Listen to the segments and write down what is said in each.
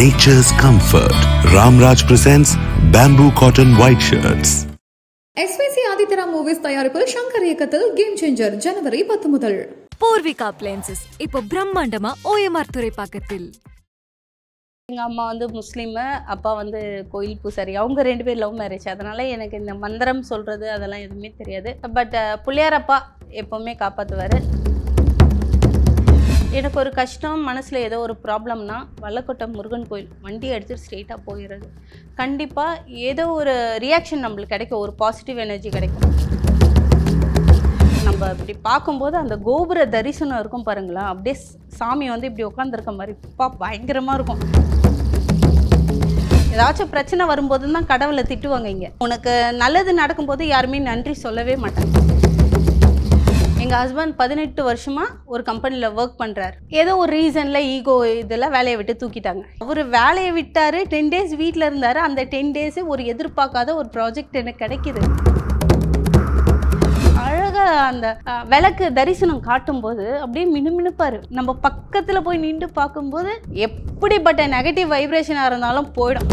nature's comfort. Ramraj presents bamboo cotton white shirts. SVC Adityaram movies தயாரிப்பில் சங்கர் இயக்கத்தில் game changer ஜனவரி பத்து முதல். Poorvika appliances இப்போ பிரம்மாண்டமா ஓஎம்ஆர் துறைப்பாக்கத்தில். எங்கள் அம்மா வந்து முஸ்லீமு அப்பா வந்து கோயில் பூசாரி. அவங்க ரெண்டு பேர் லவ் மேரேஜ் அதனால் எனக்கு இந்த மந்திரம் சொல்கிறது அதெல்லாம் எதுவுமே தெரியாது. பட் புள்ளியாரப்பா எப்போவுமே காப்பாற்றுவார் எனக்கு ஒரு கஷ்டம் மனசில் ஏதோ ஒரு ப்ராப்ளம்னா வல்லக்கோட்டை முருகன் கோயில் வண்டி எடுத்துட்டு ஸ்ட்ரெயிட்டாக போயிடுறது கண்டிப்பாக ஏதோ ஒரு ரியாக்ஷன் நம்மளுக்கு கிடைக்கும் ஒரு பாசிட்டிவ் எனர்ஜி கிடைக்கும். நம்ம இப்படி பார்க்கும்போது அந்த கோபுர தரிசனம் இருக்கும் பாருங்களேன். அப்படியே சாமி வந்து இப்படி உட்காந்துருக்க மாதிரி பா பயங்கரமாக இருக்கும். ஏதாச்சும் பிரச்சனை வரும்போது தான் கடவுளை திட்டுவாங்க இங்கே. உனக்கு நல்லது நடக்கும்போது யாருமே நன்றி சொல்லவே மாட்டாங்க. எங்கள் ஹஸ்பண்ட் பதினெட்டு வருஷமாக ஒரு கம்பெனியில் ஒர்க் பண்ணுறாரு ஏதோ ஒரு ரீசனில் ஈகோ இதெல்லாம் வேலையை விட்டு தூக்கிட்டாங்க. அவர் வேலையை விட்டார் டென் டேஸ் வீட்டில் இருந்தார். அந்த டென் டேஸு ஒரு எதிர்பார்க்காத ஒரு ப்ராஜெக்ட் எனக்கு கிடைக்கிது. அழகாக அந்த விளக்கு தரிசனம் காட்டும்போது அப்படியே மினுமினுப்பார். நம்ம பக்கத்தில் போய் நின்று பார்க்கும்போது எப்படிப்பட்ட நெகட்டிவ் வைப்ரேஷனாக இருந்தாலும் போயிடும்.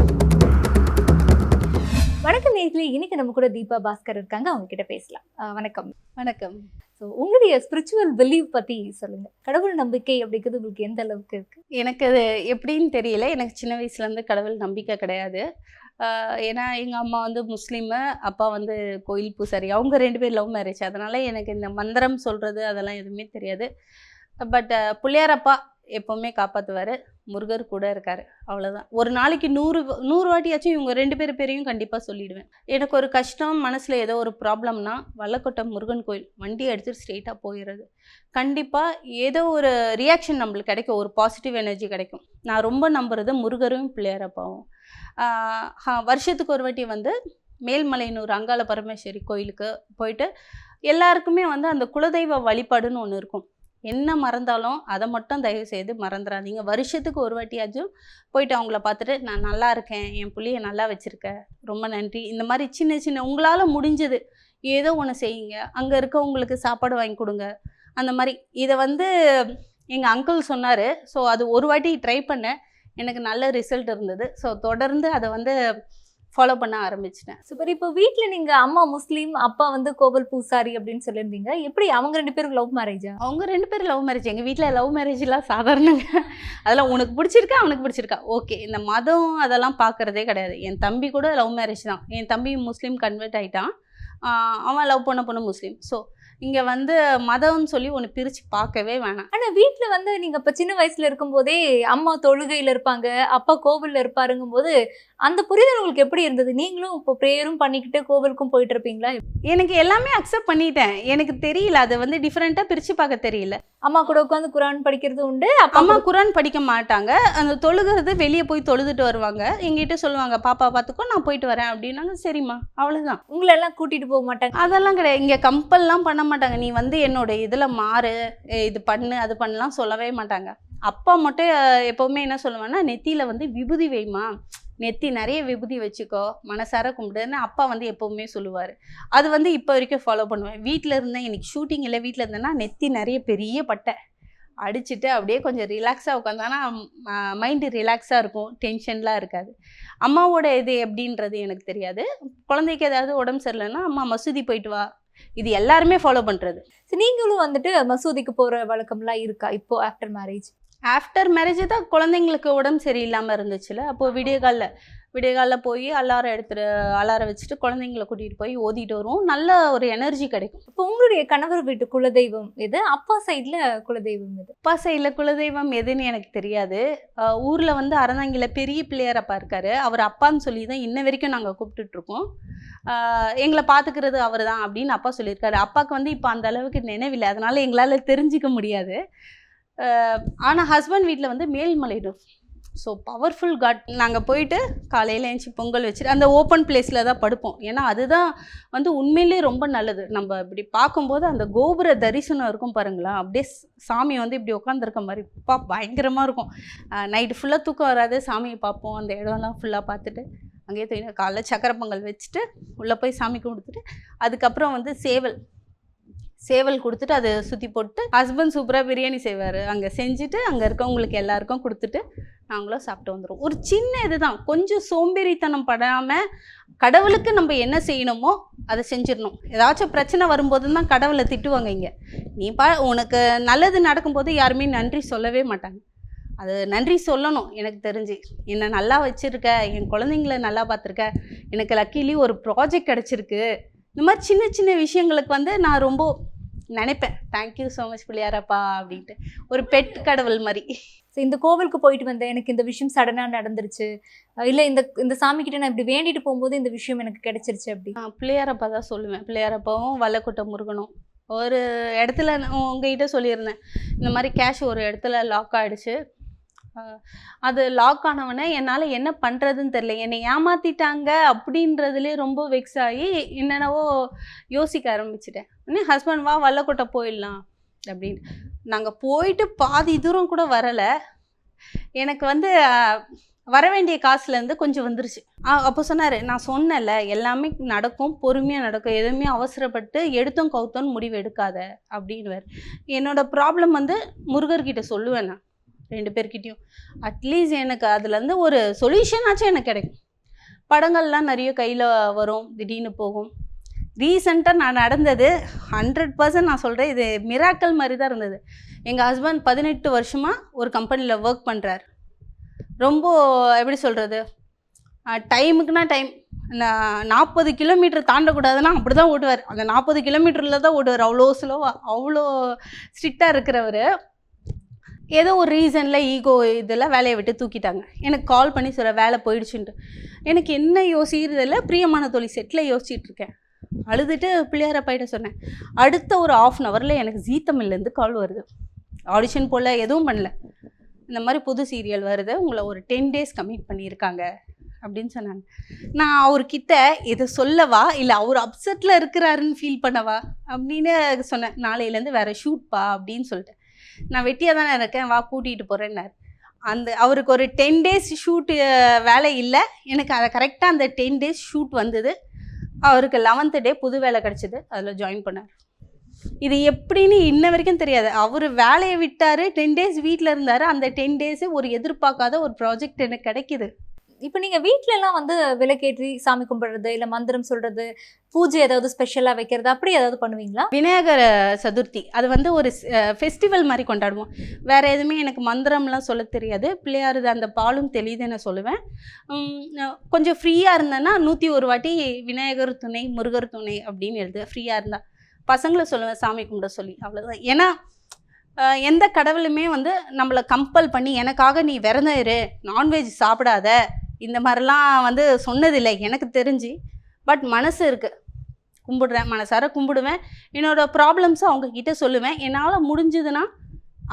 வணக்கம் நேர்களே. இன்னைக்கு நம்ம கூட தீபா பாஸ்கர் இருக்காங்க. அவங்க கிட்ட பேசலாம் வணக்கம். வணக்கம். ஸோ உங்களுடைய ஸ்பிரிச்சுவல் பிலீவ் பத்தி சொல்லுங்க. கடவுள் நம்பிக்கை அப்படிங்கிறது உங்களுக்கு எந்த அளவுக்கு இருக்கு? எனக்கு அது எப்படின்னு தெரியல. எனக்கு சின்ன வயசுலேருந்து கடவுள் நம்பிக்கை கிடையாது. ஏன்னா எங்கள் அம்மா வந்து முஸ்லீமு அப்பா வந்து கோயில் பூசாரி. அவங்க ரெண்டு பேர் லவ் மேரேஜ். அதனால் எனக்கு இந்த மந்திரம் சொல்கிறது அதெல்லாம் எதுவுமே தெரியாது. பட் புள்ளியாரப்பா எப்போவுமே காப்பாற்றுவார் முருகர் கூட இருக்கார். அவ்வளோதான் ஒரு நாளைக்கு நூறு நூறு வாட்டியாச்சும் இவங்க ரெண்டு பேர் பேரையும் கண்டிப்பாக சொல்லிவிடுவேன் எனக்கு ஒரு கஷ்டம் மனசில் ஏதோ ஒரு ப்ராப்ளம்னா வல்லக்கோட்டை முருகன் கோயில் வண்டி எடுத்துட்டு ஸ்ட்ரெயிட்டாக போயிடுறது கண்டிப்பாக ஏதோ ஒரு ரியாக்ஷன் நம்மளுக்கு கிடைக்கும். ஒரு பாசிட்டிவ் எனர்ஜி கிடைக்கும். நான் ரொம்ப நம்புறது முருகரும் பிள்ளையாரப்பாவும் வருஷத்துக்கு ஒரு வாட்டி வந்து மேல்மலையனூர் அங்காள பரமேஸ்வரி கோயிலுக்கு போயிட்டு எல்லாருக்குமே வந்து அந்த குலதெய்வ வழிபாடுன்னு ஒன்று இருக்கும். என்ன மறந்தாலும் அதை மட்டும் தயவு செய்து மறந்துடாதீங்க வருஷத்துக்கு ஒரு வாட்டியாச்சும் போயிட்டு அவங்கள பார்த்துட்டு நான் நல்லா இருக்கேன். என் புள்ளியை நல்லா வச்சுருக்க. ரொம்ப நன்றி. இந்த மாதிரி சின்ன சின்ன உங்களால் முடிஞ்சது. ஏதோ ஒன்று செய்யுங்க. அங்கே இருக்கவங்களுக்கு சாப்பாடு வாங்கி கொடுங்க. அந்த மாதிரி. இதை வந்து எங்கள் அங்கிள் சொன்னார். ஸோ அது ஒரு வாட்டி ட்ரை பண்ணேன். எனக்கு நல்ல ரிசல்ட் இருந்தது. ஸோ தொடர்ந்து அதை வந்து ஃபாலோ பண்ண ஆரம்பிச்சிட்டேன். சூப்பர் இப்போ வீட்ல நீங்க அம்மா முஸ்லீம் அப்பா வந்து கோவில் பூசாரி அப்படின்னு சொல்லியிருந்தீங்க. எப்படி அவங்க ரெண்டு பேரும் லவ் மேரேஜா அவங்க ரெண்டு பேரும் லவ் மேரேஜ் எங்கள் வீட்டில் லவ் மேரேஜ்லாம் சாதாரணங்க. அதெல்லாம் உனக்கு பிடிச்சிருக்கா அவனுக்கு பிடிச்சிருக்கா? ஓகே இந்த மதம் அதெல்லாம் பார்க்குறதே கிடையாது. என் தம்பி கூட லவ் மேரேஜ் தான். என் தம்பி முஸ்லீம் கன்வெர்ட் ஆகிட்டான் அவன் லவ் பண்ண பொண்ணு முஸ்லீம். ஸோ இங்கே வந்து மதம்னு சொல்லி ஒன்று பிரித்து பார்க்கவே வேணாம். ஆனா வீட்ல வந்து நீங்க இப்ப சின்ன வயசுல இருக்கும்போதே அம்மா தொழுகையில இருப்பாங்க அப்பா கோவில்ல இருப்பாருங்கும் போது அந்த புரிதல் உங்களுக்கு எப்படி இருந்தது? நீங்களும் இப்போ ப்ரேயரும் பண்ணிக்கிட்டு கோவிலுக்கும் போயிட்டு இருப்பீங்களா எனக்கு எல்லாமே அக்செப்ட் பண்ணிட்டேன். எனக்கு தெரியல. அதை வந்து டிஃப்ரெண்ட்டாக பிரித்து பார்க்க தெரியல. அம்மா கூட உட்காந்து குரான் படிக்கிறது உண்டு. அப்பா அம்மா குரான் படிக்க மாட்டாங்க. அந்த தொழுகிறது வெளியே போய் தொழுதுட்டு வருவாங்க. எங்கிட்ட சொல்லுவாங்க பாப்பா பார்த்துக்கோ நான் போயிட்டு வரேன். அப்படின்னாங்க சரிம்மா. அவ்வளோதான் உங்களை எல்லாம் கூட்டிட்டு போக மாட்டாங்க. அதெல்லாம் கிடையாது. இங்கே கம்பல்லாம் பண்ண மாட்டாங்க. நீ வந்து என்னோட இதில் மாறு. இது பண்ணு அது பண்ணலாம் சொல்லவே மாட்டாங்க. அப்பா மட்டும் எப்போவுமே என்ன சொல்லுவேன்னா நெத்தியில் வந்து விபூதி வைமா நெத்தி நிறைய விபூதி வச்சுக்கோ மனசார கும்பிடுன்னு அப்பா வந்து எப்போவுமே சொல்லுவார். அது வந்து இப்போ வரைக்கும் ஃபாலோ பண்ணுவேன். வீட்டில் இருந்தேன் இன்னைக்கு ஷூட்டிங் இல்லை வீட்டில் இருந்தேன்னா நெத்தி நிறைய பெரிய பட்டை அடிச்சுட்டு அப்படியே கொஞ்சம் ரிலாக்ஸாக உட்காந்தானா மைண்டு ரிலாக்ஸாக இருக்கும் டென்ஷன்லாம் இருக்காது. அம்மாவோட இது எப்படின்றது எனக்கு தெரியாது. குழந்தைக்கு ஏதாவது உடம்பு சரியில்லைன்னா அம்மா மசூதி போயிட்டு வா. இது எல்லாருமே ஃபாலோ பண்ணுறது நீங்களும் வந்துட்டு மசூதிக்கு போகிற வழக்கம்லாம் இருக்கா? இப்போ ஆஃப்டர் மேரேஜ் ஆஃப்டர் மேரேஜ் தான் குழந்தைங்களுக்கு உடம்பு சரியில்லாமல் இருந்துச்சுல அப்போது விடிய காலில் விடிய காலில் போய் அலாரம் எடுத்துட்டு அலாரம் வச்சுட்டு குழந்தைங்கள கூட்டிகிட்டு போய் ஓதிட்டு வருவோம். நல்ல ஒரு எனர்ஜி கிடைக்கும். இப்போ உங்களுடைய கணவர் வீட்டு குலதெய்வம் எது? அப்பா சைடுல குலதெய்வம் எது? அப்பா சைடில் குலதெய்வம் எதுன்னு எனக்கு தெரியாது. ஊரில் வந்து அறந்தாங்கில பெரிய பிள்ளையார் அப்பா இருக்காரு. அவர் அப்பான்னு சொல்லி தான் இன்ன வரைக்கும் நாங்கள் கூப்பிட்டுட்ருக்கோம் எங்களை பார்த்துக்கிறது அவர் தான் அப்படின்னு அப்பா சொல்லியிருக்காரு. அப்பாவுக்கு வந்து இப்போ அந்த அளவுக்கு நினைவில்லை. அதனால எங்களால் தெரிஞ்சிக்க முடியாது. ஆனால் ஹஸ்பண்ட் வீட்டில் வந்து மேல்மலையிடும் ஸோ பவர்ஃபுல் காட் நாங்கள் போயிட்டு காலையில் எழுந்துச்சி பொங்கல் வச்சுட்டு அந்த ஓப்பன் பிளேஸில் தான் படுப்போம். ஏன்னா அதுதான் வந்து உண்மையிலே ரொம்ப நல்லது. நம்ம இப்படி பார்க்கும்போது அந்த கோபுர தரிசனம் இருக்கும் பாருங்களேன். அப்படியே சாமி வந்து இப்படி உட்காந்துருக்க மாதிரி பா பயங்கரமாக இருக்கும். நைட்டு ஃபுல்லாக தூக்கம் வராது. சாமியை பார்ப்போம். அந்த இடம்லாம் ஃபுல்லாக பார்த்துட்டு அங்கேயே தூங்கி காலைல சக்கரை பொங்கல் வச்சுட்டு உள்ளே போய் சாமி கும்பிட்டுட்டு அதுக்கப்புறம் வந்து சேவல். சேவல் கொடுத்துட்டு அதை சுற்றி போட்டு ஹஸ்பண்ட் சூப்பராக பிரியாணி செய்வார். அங்கே செஞ்சுட்டு அங்கே இருக்கவங்களுக்கு எல்லாருக்கும் கொடுத்துட்டு நாங்களும் சாப்பிட்டு வந்துடும் ஒரு சின்ன இதுதான். கொஞ்சம் சோம்பேறித்தனம் படாமல் கடவுளுக்கு நம்ம என்ன செய்யணுமோ அதை செஞ்சிடணும். ஏதாச்சும் பிரச்சனை வரும்போது தான் கடவுளை திட்டுவாங்க இங்கே. நீ பா உனக்கு நல்லது நடக்கும்போது யாருமே நன்றி சொல்லவே மாட்டாங்க. அது நன்றி சொல்லணும் எனக்கு தெரிஞ்சு. என்னை நல்லா வச்சுருக்க என் குழந்தைங்கள நல்லா பார்த்துருக்க. எனக்கு லக்கிலி ஒரு ப்ராஜெக்ட் கிடச்சிருக்கு. இந்த மாதிரி சின்ன சின்ன விஷயங்களுக்கு வந்து நான் ரொம்ப நினைப்பேன். தேங்க்யூ ஸோ மச் பிள்ளையாரப்பா அப்படின்ட்டு. ஒரு பெட் கடவுள் மாதிரி. So, இந்த கோவிலுக்கு போயிட்டு வந்தேன். எனக்கு இந்த விஷயம் சடனா நடந்துருச்சு. இல்ல இந்த இந்த சாமி கிட்ட நான் இப்படி வேண்டிட்டு போகும்போது இந்த விஷயம் எனக்கு கிடைச்சிருச்சு அப்படி. பிள்ளையாரப்பா தான் சொல்லுவேன். பிள்ளையாரப்பாவும் வல்லக்கொட்டை முருகனும். ஒரு இடத்துல நான் உங்ககிட்ட சொல்லியிருந்தேன். இந்த மாதிரி கேஷ் ஒரு இடத்துல லாக் ஆகிடுச்சு அது லாக் ஆனவனே என்னால் என்ன பண்ணுறதுன்னு தெரில என்னை ஏமாற்றிட்டாங்க அப்படின்றதுலே ரொம்ப வெக்ஸ் ஆகி என்னென்னவோ யோசிக்க ஆரம்பிச்சிட்டேன். உடனே ஹஸ்பண்ட் வா வல்லக்கோட்டை போயிடலாம் அப்படின்னு. நாங்கள் போயிட்டு பாதி தூரம் கூட வரலை. எனக்கு வந்து வர வேண்டிய காசுலேருந்து கொஞ்சம் வந்துருச்சு. அப்போ சொன்னார் நான் சொன்னேன்ல எல்லாமே நடக்கும் பொறுமையாக நடக்கும். எதுவுமே அவசரப்பட்டு எடுத்தோம் கவுத்தோன்னு முடிவு எடுக்காத அப்படின்னுவார். என்னோடய ப்ராப்ளம் வந்து முருகர்கிட்ட சொல்லுவேன் நான். ரெண்டு பேர்கிட்டையும். அட்லீஸ்ட் எனக்கு அதுலேருந்து ஒரு சொல்யூஷனாச்சும் எனக்கு கிடைக்கும். படங்கள்லாம் நிறைய கையில் வரும் திடீர்னு போகும். ரீசண்டாக நான் நடந்தது ஹண்ட்ரட் பர்சன்ட் நான் சொல்கிறேன் இது மிராக்கல் மாதிரி தான் இருந்தது. எங்கள் ஹஸ்பண்ட் பதினெட்டு வருஷமாக ஒரு கம்பெனியில் ஒர்க் பண்ணுறார் ரொம்ப எப்படி சொல்கிறது டைமுக்குனா டைம் நாற்பது கிலோமீட்டர் தாண்டக்கூடாதுன்னா அப்படி தான் ஓட்டுவார். அந்த நாற்பது கிலோமீட்டரில் தான் ஓட்டுவார் அவ்வளோ ஸ்லோவாக அவ்வளோ ஸ்ட்ரிக்டாக இருக்கிறவர். ஏதோ ஒரு ரீசனில் ஈகோ இதில் வேலையை விட்டு தூக்கிட்டாங்க. எனக்கு கால் பண்ணி சொல்ல வேலை போயிடுச்சுன்ட்டு. எனக்கு என்ன யோசிக்கிறதில்ல பிரியமான தொழில் செட்டில் யோசிச்சுட்டு இருக்கேன். அழுதுட்டு பிள்ளையாரப்பாயிட்ட சொன்னேன். அடுத்த ஒரு ஆஃப் அன் ஹவரில் எனக்கு ஜீ தமிழ்லேருந்து கால் வருது. ஆடிஷன் போல் எதுவும் பண்ணல. இந்த மாதிரி புது சீரியல் வருது. உங்களை ஒரு டென் டேஸ் கமிட் பண்ணியிருக்காங்க அப்படின்னு சொன்னாங்க. நான் அவர்கிட்ட இதை சொல்லவா? இல்லை அவர் அப்செட்டில் இருக்கிறாருன்னு ஃபீல் பண்ணவா? அப்படின்னு சொன்னேன். நாளையிலேருந்து வேறு ஷூட்ப்பா அப்படின்னு சொல்லிட்டேன். நான் வெட்டியாக தானே இருக்கேன் வா கூட்டிகிட்டு போகிறேன்னாரு அந்த அவருக்கு ஒரு டென் டேஸ் ஷூட்டு வேலை இல்லை. எனக்கு அதை கரெக்டாக அந்த டென் டேஸ் ஷூட் வந்தது. அவருக்கு லெவன்த்து டே புது வேலை கிடச்சிது. அதில் ஜாயின் பண்ணார். இது எப்படின்னு இன்ன வரைக்கும் தெரியாது. அவர் வேலையை விட்டார் டென் டேஸ் வீட்டில் இருந்தார். அந்த டென் டேஸு ஒரு எதிர்பார்க்காத ஒரு ப்ராஜெக்ட் எனக்கு கிடைக்கிது. இப்போ நீங்கள் வீட்டிலலாம் வந்து விளக்கேற்றி சாமி கும்பிடுறது இல்லை மந்திரம் சொல்கிறது பூஜை ஏதாவது ஸ்பெஷலாக வைக்கிறது அப்படி ஏதாவது பண்ணுவீங்களா? விநாயகர் சதுர்த்தி. அது வந்து ஒரு ஃபெஸ்டிவல் மாதிரி கொண்டாடுவோம். வேறு எதுவுமே எனக்கு மந்திரம்லாம் சொல்ல தெரியாது. பிள்ளையாருது அந்த பாலும் தெரியுது நான் சொல்லுவேன். கொஞ்சம் ஃப்ரீயாக இருந்தேன்னா நூற்றி ஒரு வாட்டி விநாயகர் துணை முருகர் துணை அப்படின்னு எழுது ஃப்ரீயாக இருந்தால் பசங்களை சொல்லுவேன் சாமி கும்பிட சொல்லி. அவ்வளோதான் ஏன்னா எந்த கடவுளுமே வந்து நம்மளை கம்பல் பண்ணி எனக்காக நீ விரதம் இரு. நான்வெஜ் சாப்பிடாத. இந்த மாதிரிலாம் வந்து சொன்னதில்லை எனக்கு தெரிஞ்சு. பட் மனசு இருக்குது கும்பிடுறேன் மனசார கும்பிடுவேன். என்னோட ப்ராப்ளம்ஸை அவங்க கிட்ட சொல்லுவேன். என்னால் முடிஞ்சதுன்னா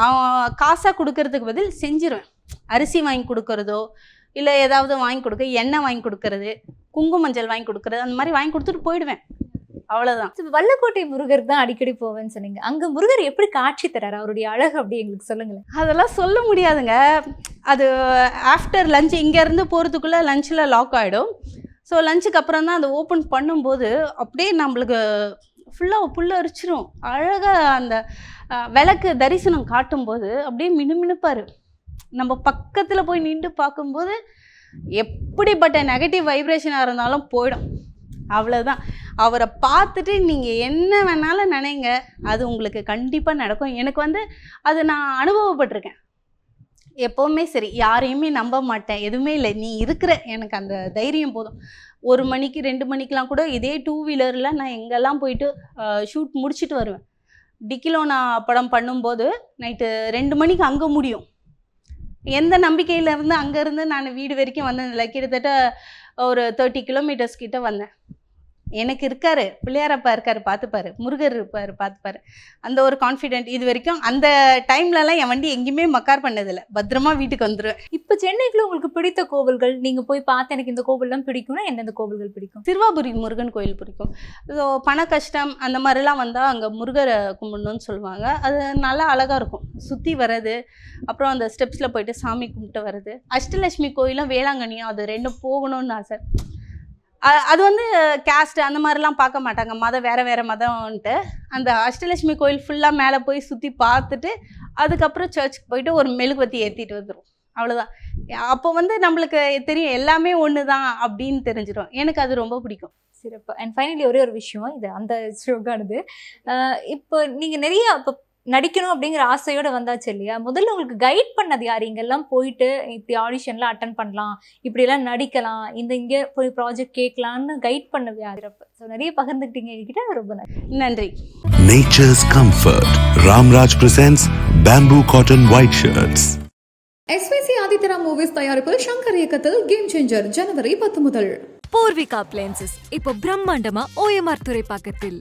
அவன் காசாக கொடுக்கறதுக்கு பதில் செஞ்சிருவேன். அரிசி வாங்கி கொடுக்கறதோ இல்லை ஏதாவது வாங்கி கொடுக்க எண்ணெய் வாங்கி கொடுக்கறது குங்கும மஞ்சள் வாங்கி கொடுக்கறது அந்த மாதிரி வாங்கி கொடுத்துட்டு போயிடுவேன். அவ்வளோதான் இப்ப வல்லக்கோட்டை முருகர் தான் அடிக்கடி போவேன்னு சொன்னீங்க. அங்க முருகர் எப்படி காட்சி தராரு? அவருடைய அழகு அப்படி எங்களுக்கு சொல்லுங்களேன். அதெல்லாம் சொல்ல முடியாதுங்க. அது ஆஃப்டர் லஞ்ச் இங்கேருந்து போகிறதுக்குள்ளே லஞ்சில் லாக் ஆகிடும் ஸோ லஞ்சுக்கு அப்புறம் தான் அதை ஓப்பன் பண்ணும்போது அப்படியே நம்மளுக்கு ஃபுல்லாக புல்ல அரிச்சிரும். அழகாக அந்த விளக்கு தரிசனம் காட்டும்போது அப்படியே மினுமினுப்பார். நம்ம பக்கத்தில் போய் நின்று பார்க்கும்போது எப்படிப்பட்ட நெகட்டிவ் வைப்ரேஷனாக இருந்தாலும் போயிடும். அவ்வளோதான் அவரை பார்த்துட்டு நீங்கள் என்ன வேணாலும் நினைங்க. அது உங்களுக்கு கண்டிப்பாக நடக்கும். எனக்கு வந்து அது நான் அனுபவப்பட்டிருக்கேன். எப்போவுமே சரி யாரையுமே நம்ப மாட்டேன். எதுவுமே இல்லை. நீ இருக்கிற எனக்கு அந்த தைரியம் போதும். ஒரு மணிக்கு ரெண்டு மணிக்கெலாம் கூட இதே டூ வீலரில் நான் எங்கெல்லாம் போயிட்டு ஷூட் முடிச்சுட்டு வருவேன். டிக்கிலோ நான் படம் பண்ணும்போது நைட்டு ரெண்டு மணிக்கு அங்கே முடியும். எந்த நம்பிக்கையிலேருந்து அங்கேருந்து நான் வீடு வரைக்கும் வந்ததில்லை. கிட்டத்தட்ட ஒரு தேர்ட்டி கிலோமீட்டர்ஸ் கிட்டே வந்தேன். எனக்கு இருக்காரு பிள்ளையாரப்பா இருக்காரு பார்த்துப்பாரு முருகர் இருப்பார் பார்த்துப்பாரு. அந்த ஒரு கான்ஃபிடென்ட் இது வரைக்கும் அந்த டைம்லலாம் என் வண்டி எங்கேயுமே மக்கார் பண்ணதில்லை. பத்திரமா வீட்டுக்கு வந்துடுவேன் இப்ப சென்னைக்குள்ள உங்களுக்கு பிடித்த கோவில்கள் நீங்க போய் பார்த்து எனக்கு இந்த கோவில்லாம் பிடிக்கும்னா எந்தெந்த கோவில்கள் பிடிக்கும்? திருவாபுரி முருகன் கோயில் பிடிக்கும். ஸோ பண கஷ்டம் அந்த மாதிரிலாம் வந்தால் அங்கே முருகரை கும்பிடணும்னு சொல்லுவாங்க. அது நல்லா அழகாக இருக்கும். சுற்றி வர்றது அப்புறம் அந்த ஸ்டெப்ஸில் போயிட்டு சாமி கும்பிட்டு வர்றது. அஷ்டலட்சுமி கோயிலும் வேளாங்கண்ணியும் அது ரெண்டும் போகணும்னு ஆசை. அது வந்து கேஸ்ட் அந்த மாதிரிலாம் பார்க்க மாட்டாங்க. மதம் வேறு வேறு மதம்ன்ட்டு. அந்த அஷ்டலட்சுமி கோயில் ஃபுல்லாக மேலே போய் சுற்றி பார்த்துட்டு அதுக்கப்புறம் சர்ச்சுக்கு போயிட்டு ஒரு மெழுகுவத்தி ஏற்றிட்டு வந்துடும் அவ்வளோதான் அப்போ வந்து நம்மளுக்கு தெரியும் எல்லாமே ஒன்று தான் அப்படின்னு தெரிஞ்சிடும் எனக்கு அது ரொம்ப பிடிக்கும். சிறப்பு. அண்ட் ஃபைனலி ஒரே ஒரு விஷயம் இது அந்த ஷோக்கானது இப்போ நீங்கள் நிறைய இப்போ நடிக்கணும் அப்படிங்கிற ஆசையோட வந்தாச்சு இல்லையா? முதல்ல உங்களுக்கு கைட் பண்ணது யார்? இங்கெல்லாம் போயிட்டு இப்படி ஆடிஷன்லாம் அட்டன் பண்ணலாம் இப்படியெல்லாம் நடிக்கலாம் இந்த இங்கே போய் ப்ராஜெக்ட் கேட்கலான்னு கைட் பண்ணது யார்? ஸோ நிறைய பகிர்ந்துக்கிட்டீங்க எங்ககிட்ட. ரொம்ப நன்றி. Nature's comfort. Ramraj presents bamboo cotton white shirts. SVC Adityaram movies தயாரிப்பில் சங்கர் இயக்கத்தில் கேம் சேஞ்சர் ஜனவரி பத்து முதல். பூர்விகா அப்ளையன்சஸ் இப்போ பிரம்மாண்டமா ஓஎம்ஆர் துறைப்பாக்கத்தில்.